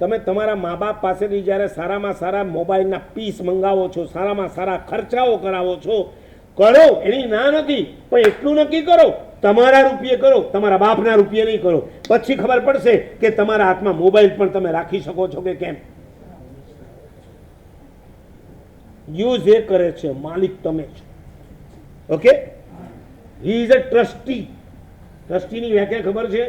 તમે તમારા મા બાપ પાસેથી જ્યારે સારામાં સારા મોબાઈલના પીસ મંગાવો છો, સારામાં સારા ખર્ચાઓ કરાવો છો, કરો, એની ના નથી, પણ એટલું નક્કી કરો, તમારા રૂપિયે કરો, તમારા બાપના રૂપિયે નહીં કરો. પછી ખબર પડશે કે તમારા હાથમાં મોબાઈલ પણ તમે રાખી શકો છો કે કેમ? યુઝ એ કરે છે, માલિક તમે છો. Okay? He is a trustee. ટ્રસ્ટીની વ્યાખ્યા ખબર છે?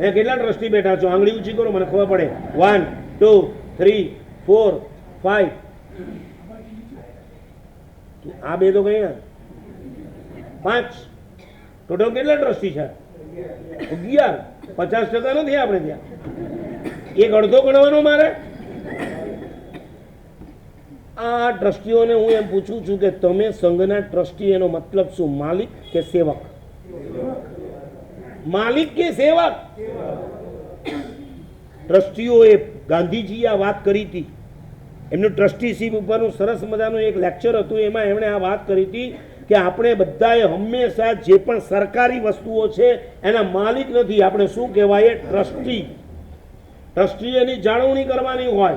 એ કેટલા ટ્રસ્ટી બેઠા છો? આંગળી ઊંચી કરો, મને ખબર પડે. One two three four five આ બે તો કયા પાંચ. ટોટલ કેટલા ટ્રસ્ટી છે? અગિયાર. પચાસ ટકા નથી આપણે ત્યાં. એક અડધો ગણવાનો મારે. આ ટ્રસ્ટીઓને હું એમ પૂછું છું કે તમે સંઘના ટ્રસ્ટી, એનો મતલબ શું? માલિક કે સેવક? માલિક કે સેવક ટ્રસ્ટીઓએ ગાંધીજીએ આ વાત કરી હતી. એમનું ટ્રસ્ટીશીપ ઉપરનું સરસ મજાનું એક લેક્ચર હતું. એમાં એમણે આ વાત કરી હતી કે આપણે બધાએ હંમેશા જે પણ સરકારી વસ્તુઓ છે, એના માલિક નથી. આપણે શું કહેવાય? ટ્રસ્ટી. ટ્રસ્ટીએ એની જાળવણી કરવાની હોય.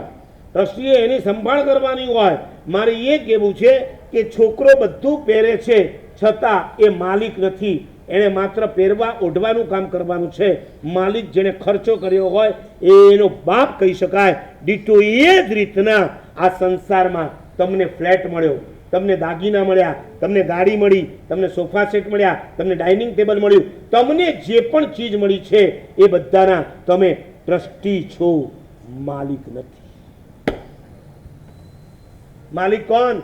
ટ્રસ્ટીએ એની સંભાળ કરવાની હોય. મારે એ કહેવું છે કે છોકરો બધું પહેરે છે, છતાં એ માલિક નથી. એણે માત્ર પહેરવા, ઓઢવાનું કામ કરવાનું છે. માલિક જેણે ખર્ચો કર્યો હોય એ એનો બાપ કહી શકાય. ડીટો એ જ રીતના આ સંસારમાં તમને ફ્લેટ મળ્યો. તમને દાગીના મળ્યા, તમને ગાડી મળી, તમને સોફા સેટ મળ્યા, તમને ડાઇનિંગ ટેબલ મળ્યું. તમને જે પણ ચીજ મળી છે, એ બધાના તમે ટ્રસ્ટી છો. માલિક નથી. માલિક કોણ?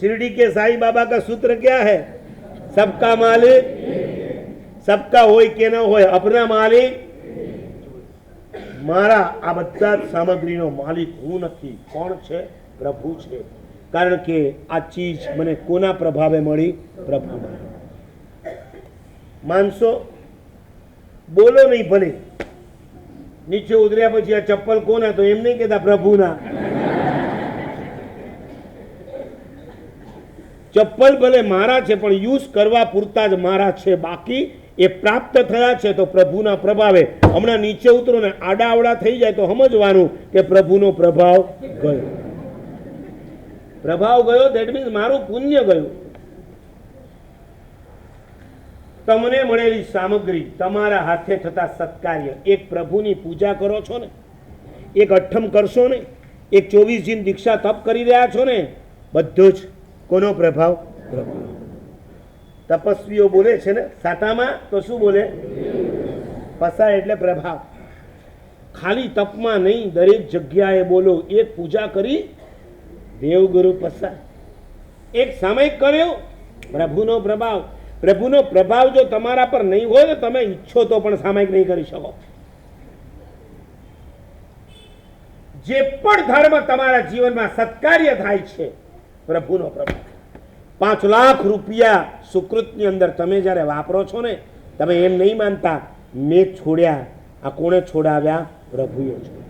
શિરડી કે સાઈ બાબા કા સૂત્ર ક્યાં હૈ? सबका मालिक सबका હોય કે ન હોય અપના માલિક મારા આ બધા જ સામગ્રીનો માલિક હું નથી કોણ છે પ્રભુ છે કારણ કે આ ચીજ મને કોના પ્રભાવે મળી પ્રભુના માનસો બોલો નહીં ભલે નીચે ઉતર્યા પછી આ ચપ્પલ કોના તો એમ નહીં કહેતા પ્રભુના ચપ્પલ ભલે મારા છે, પણ યુઝ કરવા પૂરતા જ મારા છે. બાકી એ પ્રાપ્ત થયા છે તો પ્રભુના પ્રભાવે. હમણાં નીચે ઉતરો ને આડા આવડા થઈ જાય તો સમજવાનું કે પ્રભુનો પ્રભાવ ગયો. પ્રભાવ ગયો દેટ મીન્સ મારું પુણ્ય ગયું. તમને મળેલી સામગ્રી તમારા હાથે થતા સત્કાર્ય. એક પ્રભુની પૂજા કરો છો ને, એક અઠ્ઠમ કરશો ને, એક ચોવીસ દિન દીક્ષા તપ કરી રહ્યા છો ને, બધો જ કોનો પ્રભાવ? પ્રભુ તપસ્વીઓ બોલે છે ને સાતામાં તો શું બોલે? પસા એટલે પ્રભાવ. ખાલી તપમાં નહીં, દરેક જગ્યાએ બોલો, એક પૂજા કરી, દેવગુરુ પસા એક સામયિક કર્યો, પ્રભુનો પ્રભાવ. પ્રભુનો પ્રભાવ જો તમારા પર નહીં હોય તો તમે ઈચ્છો તો પણ સામાયિક નહીં કરી શકો. જે પણ ધર્મ તમારા જીવનમાં સત્કાર્ય થાય છે પ્રભુનો પ્રભુ. પાંચ લાખ રૂપિયા સુકૃતની અંદર તમે જ્યારે વાપરો છો ને, તમે એમ નહીં માનતા, મેં છોડ્યા, આ કોણે છોડાવ્યા? પ્રભુએ છોડ્યા.